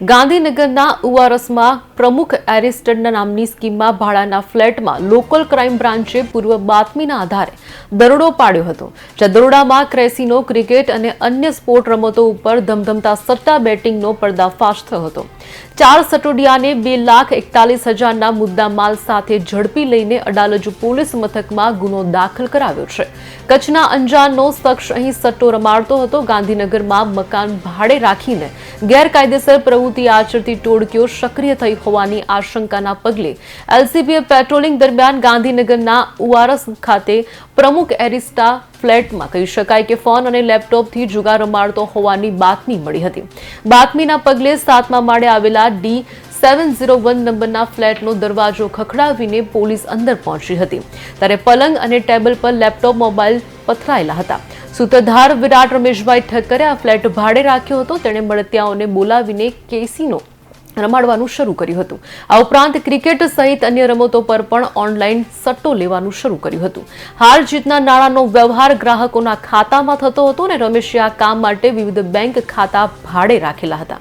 ગાંધીનગરના ઉવારસમાં પ્રમુખ એરિસ્ટનના નામની સ્કીમમાં ભાડાના ફ્લેટમાં લોકલ ક્રાઇમ બ્રાન્ચે પૂર્વ બાતમીના આધારે દરોડો પાડ્યો હતો, જ્યાં દરોડામાં ક્રેસિનો, ક્રિકેટ અને અન્ય સ્પોર્ટ રમતો ઉપર ધમધમતા સટ્ટા બેટિંગનો પર્દાફાશ થયો હતો. ચાર સટોડિયાને બે લાખ એકતાલીસ હજારના મુદ્દા માલ સાથે ઝડપી લઈને અડાલજ પોલીસ મથકમાં ગુનો દાખલ કરાવ્યો છે. કચ્છના અંજારનો શખ્સ અહીં સટ્ટો રમાડતો હતો. ગાંધીનગરમાં મકાન ભાડે રાખીને ગેરકાયદેસર પ્રવૃત્તિ આચરતી ટોળકીઓ સક્રિય થઈ હોવાની આશંકાના પગલે એલસીબીએ પેટ્રોલિંગ દરમિયાન ગાંધીનગરના ઉવારસ ખાતે પ્રમુખ એરિસ્ટા ફ્લેટમાં કહી શકાય કે ફોન અને લેપટોપથી જુગાર રમાડતો હોવાની બાતમી મળી હતી. બાતમીના પગલે સાતમા માળે આવેલા ડી સેવન ઝીરો વન નંબરના ફ્લેટનો દરવાજો ખખડાવીને પોલીસ અંદર પહોંચી હતી. ત્યારે પલંગ અને ટેબલ પર લેપટોપ, મોબાઈલ પથરાયેલા હતા. સૂત્રધાર વિરાટ રમેશભાઈ ઠક્કરે આ ફ્લેટ ભાડે રાખ્યો હતો. તેણે મળતિયાઓને બોલાવીને કેસીનો રમાડવાનું શરૂ કર્યું હતું. આ ઉપરાંત ક્રિકેટ સહિત અન્ય રમતો પર પણ ઓનલાઈન સટ્ટો લેવાનું શરૂ કર્યું હતું. હાર જીતના નાણાંનો વ્યવહાર ગ્રાહકોના ખાતામાં થતો હતો અને રમેશે આ કામ માટે વિવિધ બેંક ખાતા ભાડે રાખેલા હતા.